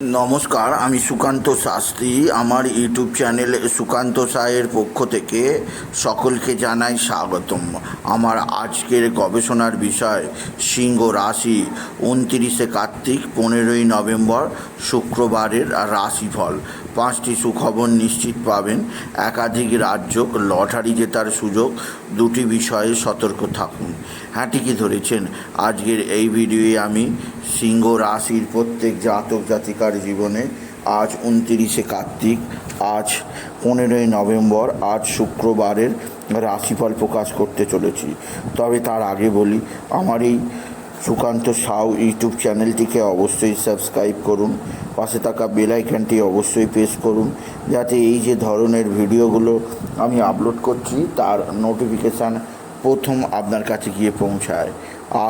নমস্কার, আমি সুকান্ত শাস্ত্রী। আমার ইউটিউব চ্যানেল সুকান্ত সায়ের পক্ষ থেকে সকলকে জানাই স্বাগতম। আমার আজকের গবেষণার বিষয় সিংহ রাশি, উনতিরিশে কার্তিক, পনেরোই নভেম্বর, শুক্রবারের রাশিফল। পাঁচটি সুখবর নিশ্চিত পাবেন। একাধিক রাজ্য লটারি জেতার সুযোগ। দুটি বিষয়ে সতর্ক থাকুন। হ্যাঁ ঠিকই ধরেছেন। আজকের এই ভিডিওয়ে আমি সিংহ রাশির প্রত্যেক জাতক জাতিকার জীবনে। আজ উনতিরিশে কার্তিক, আজ পনেরোই নভেম্বর, আজ শুক্রবারের রাশিফল প্রকাশ করতে চলেছি। তবে তার আগে বলি, আমার এই সুকান্ত সাউ ইউটিউব চ্যানেলটিকে অবশ্যই সাবস্ক্রাইব করুন। পাশে থাকা বেল আইকনটি অবশ্যই প্রেস করুন, যাতে এই যে ধরনের ভিডিওগুলো আমি আপলোড করছি, তার নোটিফিকেশান প্রথম আপনার কাছে গিয়ে পৌঁছায়।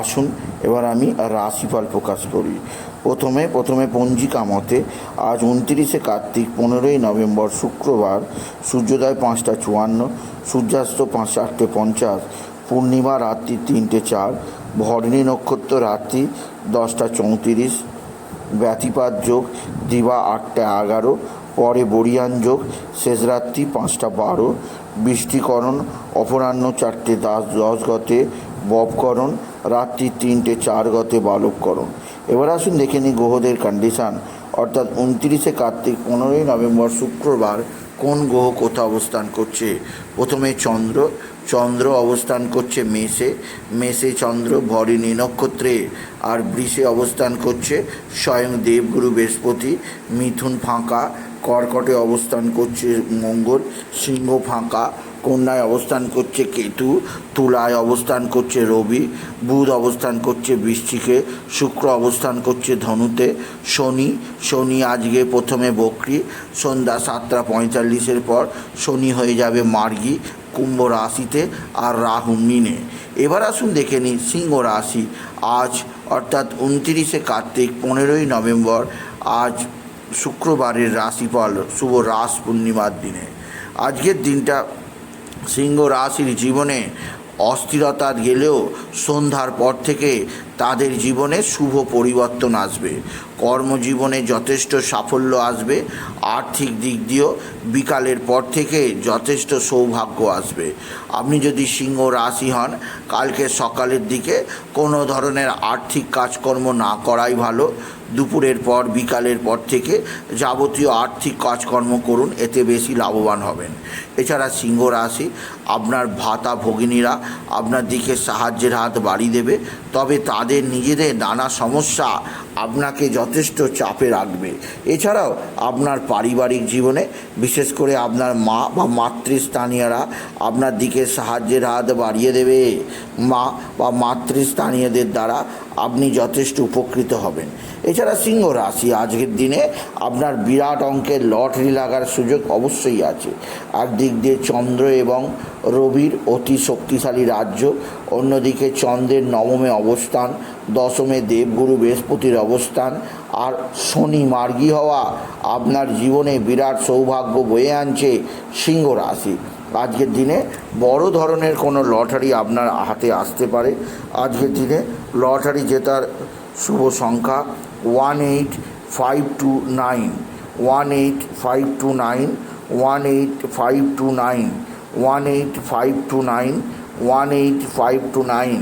আসুন, এবার আমি রাশিফল প্রকাশ করি। প্রথমে প্রথমে পঞ্জিকা মতে আজ উনত্রিশে কার্তিক, পনেরোই নভেম্বর শুক্রবার, সূর্যোদয় পাঁচটা চুয়ান্ন, সূর্যাস্ত পাঁচ চারটে পঞ্চাশ, পূর্ণিমা রাত্রি তিনটে চার, ভরণী নক্ষত্র রাত্রি দশটা চৌত্রিশ, ব্যতিপাত যোগ দিবা আটটা এগারো, পরে বরিয়ান যোগ শেষ রাত্রি পাঁচটা বারো, বৃষ্টিকরণ অপরাহ্ন চারটে দশ দশ গতে ববকরণ রাত্রি তিনটে চার গতে বালককরণ। এবার আসুন দেখে নিই গ্রহদের কন্ডিশান অর্থাৎ উনত্রিশে কার্তিক পনেরোই নভেম্বর শুক্রবার কোন গ্রহ কোথা অবস্থান করছে? প্রথমে চন্দ্র চন্দ্র অবস্থান করছে মেষে মেষে চন্দ্র ভরিণী নক্ষত্রে, আর বৃষে অবস্থান করছে স্বয়ং দেবগুরু বৃহস্পতি, মিথুন ফাঁকা, কর্কটে অবস্থান করছে মঙ্গল, সিংহ ফাঁকা কন্যায় অবস্থান করছে কেতু, তুলায় অবস্থান করছে রবি, বুধ অবস্থান করছে বৃশ্চিকে, শুক্র অবস্থান করছে ধনুতে, শনি শনি আজকে প্রথমে বকরি, সন্ধ্যা সাতটা পঁয়তাল্লিশের পর শনি হয়ে যাবে মার্গী, কুম্ভ রাশিতে আর রাহু মিনে। এবার আসুন দেখে নিই সিংহ রাশি। আজ অর্থাৎ উনতিরিশে কার্তিক পনেরোই নভেম্বর, আজ শুক্রবারের রাশিফল, শুভ রাস পূর্ণিমার দিনে। আজকের দিনটা সিংহ রাশির জীবনে অস্থিরতা গেলেও সন্ধ্যার পর থেকে তাদের জীবনে শুভ পরিবর্তন আসবে। কর্মজীবনে যথেষ্ট সাফল্য আসবে। আর্থিক দিক দিয়েও বিকালের পর থেকে যথেষ্ট সৌভাগ্য আসবে। আপনি যদি সিংহ রাশি হন, কালকে সকালের দিকে কোনো ধরনের আর্থিক কাজকর্ম না করাই ভালো। দুপুরের পর, বিকালের পর থেকে যাবতীয় আর্থিক কাজকর্ম করুন, এতে বেশি লাভবান হবেন। এছাড়া সিংহ রাশি, আপনার ভাতা ভগিনীরা আপনার দিকে সাহায্যের হাত বাড়িয়ে দেবে, তবে তাদের নিজেদের নানা সমস্যা আপনাকে যথেষ্ট চাপে রাখবে। এছাড়াও আপনার পারিবারিক জীবনে, বিশেষ করে আপনার মা বা মাতৃস্থানীয়রা আপনার দিকে সাহায্যের হাত বাড়িয়ে দেবে। মা বা মাতৃস্থানীয়দের দ্বারা আপনি যথেষ্ট উপকৃত হবেন। এছাড়া সিংহ রাশি আজকের দিনে আপনার বিরাট অঙ্কের লটারি লাগার সুযোগ অবশ্যই আছে। আর দিক দিয়ে চন্দ্র এবং রবির অতি শক্তিশালী রাজ্য, অন্যদিকে চন্দ্রের নবমে অবস্থান, দশমে দেবগুরু বৃহস্পতির অবস্থান, আর শনি মার্গী হওয়া আপনার জীবনে বিরাট সৌভাগ্য বয়ে আনছে সিংহ রাশি। আজকের দিনে বড় ধরনের কোনো লটারি আপনার হাতে আসতে পারে। আজকের দিনে লটারি জেতার শুভ সংখ্যা one eight five two nine one eight five two nine one eight five two nine one eight five two nine one eight five two nine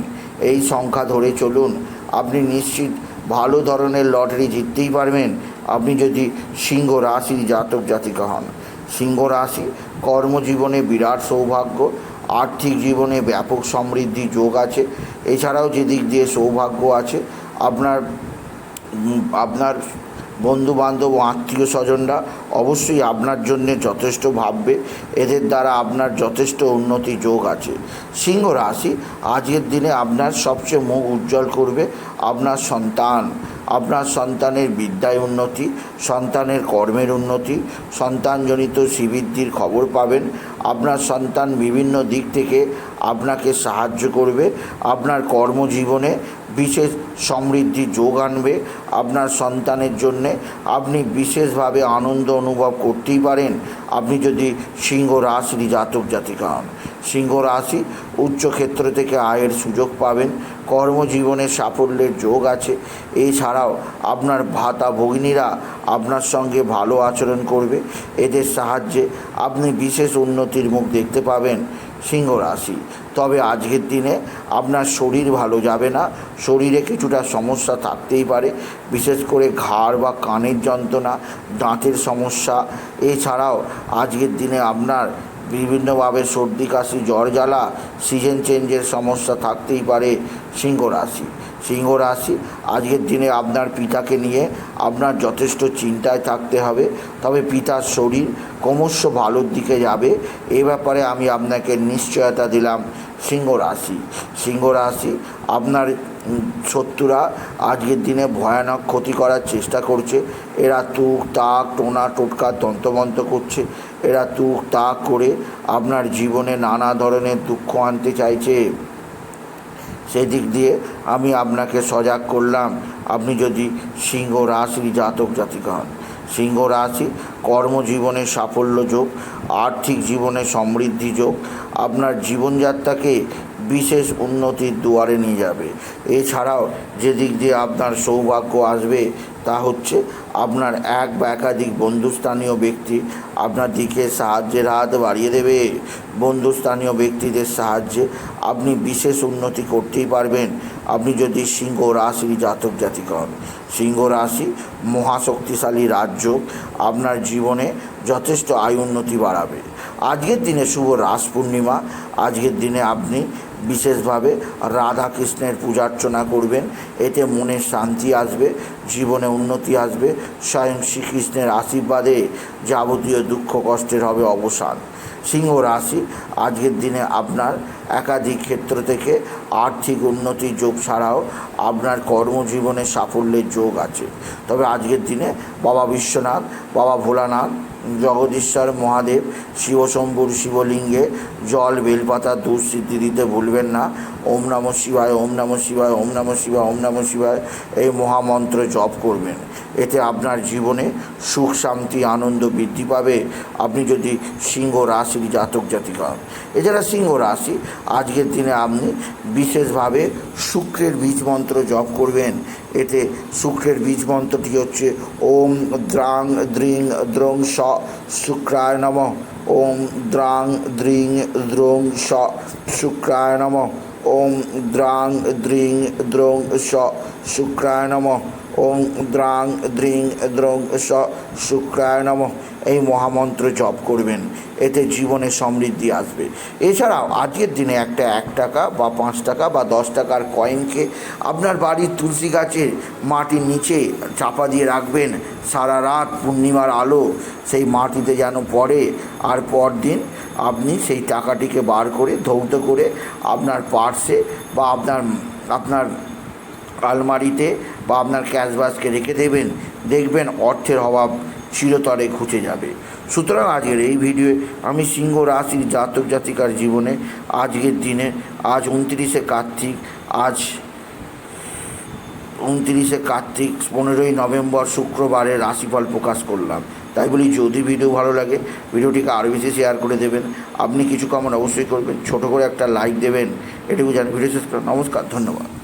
এই সংখ্যা ধরে চলুন। আপনি নিশ্চিত ভালো ধরনের লটারি জিততেই পারবেন। আপনি যদি সিংহ রাশির জাতক জাতিকা হন। সিংহ রাশি কর্মজীবনে বিরাট সৌভাগ্য, আর্থিক জীবনে ব্যাপক সমৃদ্ধি যোগ আছে। এছাড়াও যেদিক দিয়ে সৌভাগ্য আছে, আপনার আপনার বন্ধু বান্ধব ও আত্মীয় স্বজনরা অবশ্যই আপনার জন্যে যথেষ্ট ভাববে। এদের দ্বারা আপনার যথেষ্ট উন্নতি যোগ আছে। সিংহ রাশি, আজকের দিনে আপনার সবচেয়ে মুখ উজ্জ্বল করবে আপনার সন্তান। আপনার সন্তানের বিদ্যায় উন্নতি, সন্তানের কর্মের উন্নতি, সন্তানজনিত শ্রীবৃদ্ধির খবর পাবেন। আপনার সন্তান বিভিন্ন দিক থেকে আপনাকে সাহায্য করবে। আপনার কর্মজীবনে বিশেষ সমৃদ্ধি যোগ আনবে আপনার সন্তানের জন্যে। আপনি বিশেষভাবে আনন্দ অনুভব করতেই পারেন। আপনি যদি সিংহ রাশির জাতক জাতিকা হন, সিংহ রাশি উচ্চক্ষেত্র থেকে আয়ের সুযোগ পাবেন, কর্মজীবনে সাফল্যের যোগ আছে। এছাড়াও আপনার ভাতা ভগিনীরা আপনার সঙ্গে ভালো আচরণ করবে। এদের সাহায্যে আপনি বিশেষ উন্নতির মুখ দেখতে পাবেন সিংহ রাশি। তবে আজকের দিনে আপনার শরীর ভালো যাবে না। শরীরে কিছুটা সমস্যা থাকতেই পারে, বিশেষ করে ঘাড় বা কানের যন্ত্রণা, দাঁতের সমস্যা। এছাড়াও আজকের দিনে আপনার বিভিন্নভাবে সর্দি, কাশি, জ্বর, জ্বালা সিজন চেঞ্জের সমস্যা থাকতেই পারে সিংহ রাশি। সিংহ রাশি আজকের দিনে আপনার পিতাকে নিয়ে আপনার যথেষ্ট চিন্তায় থাকতে হবে। তবে পিতার শরীর ক্রমশ ভালোর দিকে যাবে। এ ব্যাপারে আমি আপনাকে নিশ্চয়তা দিলাম। সিংহ রাশি। সিংহ রাশি, আপনার শত্রুরা আজকের দিনে ভয়ানক ক্ষতি করার চেষ্টা করছে। এরা তুক, তাক, টোনা, টোটকা তন্তমন্ত করছে। এরা তুক, তাক করে আপনার জীবনে নানা ধরনের দুঃখ আনতে চাইছে। সেদিক দিয়ে আমি আপনাকে সজাগ করলাম। আপনি যদি সিংহ রাশির জাতক জাতিকা হন। সিংহ রাশি, কর্মজীবনে সাফল্য যোগ, আর্থিক জীবনে সমৃদ্ধি যোগ, আপনার জীবনযাত্রাকে বিশেষ উন্নতির দুয়ারে নিয়ে যাবে। এছাড়াও যে দিক দিয়ে আপনার সৌভাগ্য আসবে তা হচ্ছে আপনার এক বা একাধিক বন্ধুস্থানীয় ব্যক্তি আপনার দিকে সাহায্যের হাত বাড়িয়ে দেবে। বন্ধুস্থানীয় ব্যক্তিদের সাহায্যে আপনি বিশেষ উন্নতি করতেই পারবেন। আপনি যদি সিংহ রাশির জাতক জাতিক হন, সিংহ রাশি মহাশক্তিশালী রাজ্য, আপনার জীবনে যথেষ্ট আয় উন্নতি বাড়াবে। আজকের দিনে শুভ রাস পূর্ণিমা। আজকের দিনে আপনি বিশেষভাবে রাধা কৃষ্ণের পূজার্চনা করবেন। এতে মনের শান্তি আসবে, জীবনে উন্নতি আসবে। স্বয়ং শ্রীকৃষ্ণের আশীর্বাদে যাবতীয় দুঃখ কষ্টের হবে অবসান। সিংহ রাশি, আজকের দিনে আপনার একাধিক ক্ষেত্র থেকে আর্থিক উন্নতির যোগ ছাড়াও আপনার কর্মজীবনে সাফল্যের যোগ আছে। তবে আজকের দিনে বাবা বিশ্বনাথ, বাবা ভোলানাথ জগদীশ্বর মহাদেব, শিবশম্ভুর শিবলিঙ্গে, জল, বেলপাতা সিদ্ধি দিতে ভুলবেন না। ওম নম শিবায়, ওম নম শিবায়, ওম নম শিবায়, ওম নম শিবায়, এই মহামন্ত্র জপ করবেন। এতে আপনার জীবনে সুখ, শান্তি, আনন্দ বৃদ্ধি পাবে। আপনি যদি সিংহ রাশির জাতক জাতিকা হন। এছাড়া সিংহ রাশি, আজকের দিনে আপনি বিশেষভাবে শুক্রের বীজ মন্ত্র জপ করবেন। এতে শুক্রের বীজ মন্ত্রটি হচ্ছে ওম দ্রাং দ্রিং দ্রং স শুক্রায় নম। ওম দ্রাং দ্রিং দ্রং স শুক্রায় নম। ওম দ্রাং দ্রিং দ্রং স শুক্রায় নম। ওং দ্রাং দ্রিং দ্রং স শুক্রায় নম। এই মহামন্ত্র জপ করবেন, এতে জীবনে সমৃদ্ধি আসবে। এছাড়াও আজকের দিনে একটা এক টাকা বা পাঁচ টাকা বা দশ টাকার কয়েনকে আপনার বাড়ির তুলসী গাছের মাটির নিচে চাপা দিয়ে রাখবেন। সারা রাত পূর্ণিমার আলো সেই মাটিতে যেন পড়ে। আর পরদিন আপনি সেই টাকাটিকে বার করে, ধৌত করে আপনার পার্সে বা আপনার আপনার আলমারিতে বা আপনার ক্যাশ বাসকে রেখে দেবেন। দেখবেন অর্থের অভাব চিরতরে ঘুচে যাবে। সুতরাং আজকের এই ভিডিওয়ে আমি সিংহ রাশির জাতক জাতিকার জীবনে আজকের দিনে, আজ উনত্রিশে কার্তিক, আজ উনত্রিশে কার্তিক, পনেরোই নভেম্বর শুক্রবারে রাশিফল প্রকাশ করলাম। তাই বলি, যদি ভিডিও ভালো লাগে, ভিডিওটিকে আরও বেশি শেয়ার করে দেবেন। আপনি কিছু কামন অবশ্যই করবেন, ছোট করে একটা লাইক দেবেন। এটুকু জানি, ভিডিও শেষ করেন নমস্কার, ধন্যবাদ।